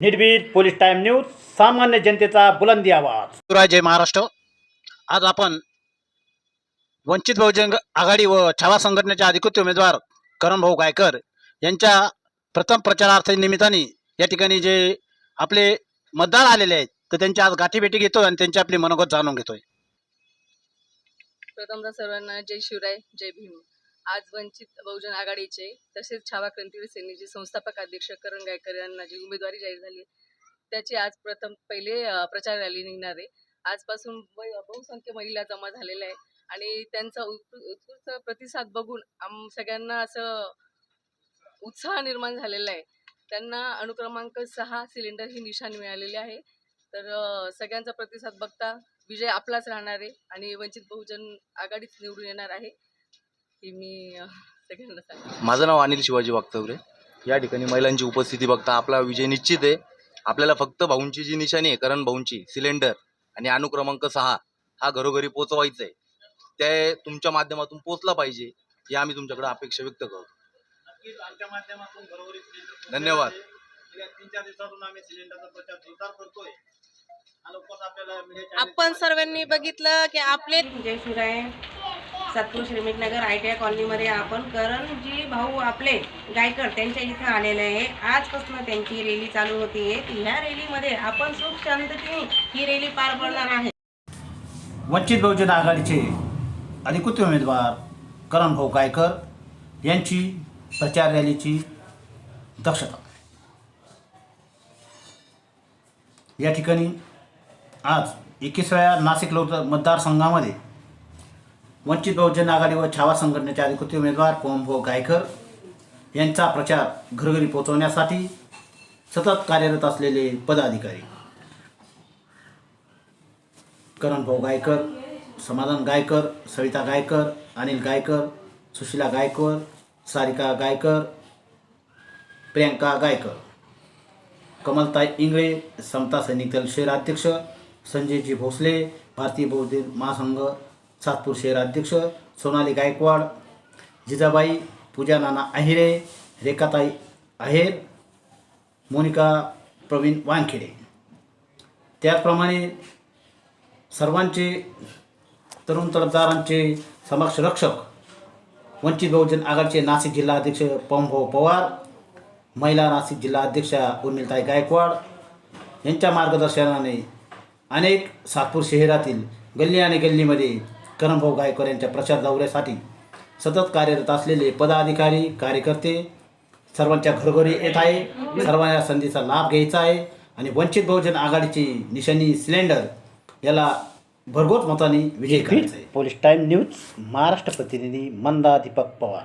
निर्भीड police time news सामान्य जनतेचा बुलंदी आवाज. शिवराय जय महाराष्ट्र. आज आपण वंचित बहुजन आघाडी व छावा संघटनेचे अधिकृत उमेदवार करण भाऊ गायकर यांच्या प्रथम प्रचारार्थ निमित्ताने या ठिकाणी जे आपले मतदार आलेले आहेत तर त्यांची आज गाठीभेटी घेतोय आणि त्यांची आपली मनोगत जाणून घेतोय. प्रथमतः सर्वांना जय शिवराय जय भीम. आज वंचित बहुजन आघाडीचे तसेच छावा क्रांतीवीर सेनेचे संस्थापक अध्यक्ष करण गायकर यांना जी उमेदवारी जाहीर झाली त्याची आज प्रथम पहिले प्रचार रॅली निघणार आहे. आजपासून बहुसंख्य महिला जमा झालेल्या आहे आणि त्यांचा उत्कृ- उत्कृष्ट प्रतिसाद बघून आम सगळ्यांना असं उत्साह निर्माण झालेला आहे. त्यांना अनुक्रमांक सहा सिलेंडर ही निशाण मिळालेली आहे. तर सगळ्यांचा प्रतिसाद बघता विजय आपलाच राहणार आहे आणि वंचित बहुजन आघाडीच निवडून येणार आहे. हे मी अ, सगळ्यांना सांगते. माझं नाव अनिल शिवाजी वागतवरे. या ठिकाणी महिलांची उपस्थिती बघता आपला विजय निश्चित आहे. आपल्याला फक्त भाऊंची जी निशाणी आहे करण भाऊंची सिलेंडर आणि अनुक्रमांक सहा हा घरोघरी पोचवायचा आहे ते तुमच्या माध्यमातून पोचला पाहिजे ही आम्ही तुमच्याकडे अपेक्षा व्यक्त करतो. आमच्या माध्यमातून घरोघरी सिलेंडर धन्यवाद. गेल्या तीन चार दिवसातून आम्ही सिलेंडरचा प्रचार जोरदार करतोय. हा लवकरच आपल्याला मीडियाच्या आपण सर्वांनी बघितलं की आपले जय Shivray. Satpur श्रीमितनगर I T I कॉलनीमध्ये आपण करणजी भाऊ आपले गायकर त्यांच्या इथं आलेले आहे. आजपासून त्यांची रॅली चालू होती. आहे ह्या रॅलीमध्ये आपण सुख शांततेने ही रॅली पार पडणार आहे. वंचित बहुजन आघाडीचे अधिकृत उमेदवार करण भाऊ गायकर यांची प्रचार रॅलीची दक्षता. या ठिकाणी आज एकविसाव्या नाशिक लोक मतदारसंघामध्ये वंचित बहुजन आघाडी व छावा संघटनेचे अधिकृत उमेदवार भाऊ गायकर यांचा प्रचार घरोघरी पोहोचवण्यासाठी सतत कार्यरत असलेले पदाधिकारी. करण भाऊ गायकर समाधान गायकर सविता गायकर अनिल गायकर सुशीला गायकर सारिका गायकर प्रियंका गायकर कमलताई इंगळे समता सैनिक दल शहराध्यक्ष संजयजी भोसले भारतीय बौद्ध महासंघ सातपूर शहराध्यक्ष सोनाली गायकवाड जिजाबाई पूजा नाना अहिरे रेखाताई आहेर मोनिका प्रवीण वानखेडे. त्याचप्रमाणे सर्वांचे तरुण तडफदारांचे समक्ष रक्षक वंचित बहुजन आघाडीचे नाशिक जिल्हा अध्यक्ष पवनभाऊ पवार महिला नाशिक जिल्हा अध्यक्षा उर्मिलताई गायकवाड यांच्या मार्गदर्शनाने अनेक सातपूर शहरातील गल्ली आणि गल्लीमध्ये करणभाऊ गायकवाड यांच्या प्रचार दौऱ्यासाठी सतत कार्यरत असलेले पदाधिकारी कार्यकर्ते सर्वांच्या घरोघरी येत आहे. सर्वांना संधीचा लाभ घ्यायचा आहे आणि वंचित बहुजन आघाडीची निशाणी सिलेंडर याला भरघोस मताने विजय करायचा आहे. पोलीस टाइम न्यूज महाराष्ट्र प्रतिनिधी मंदा दीपक पवार.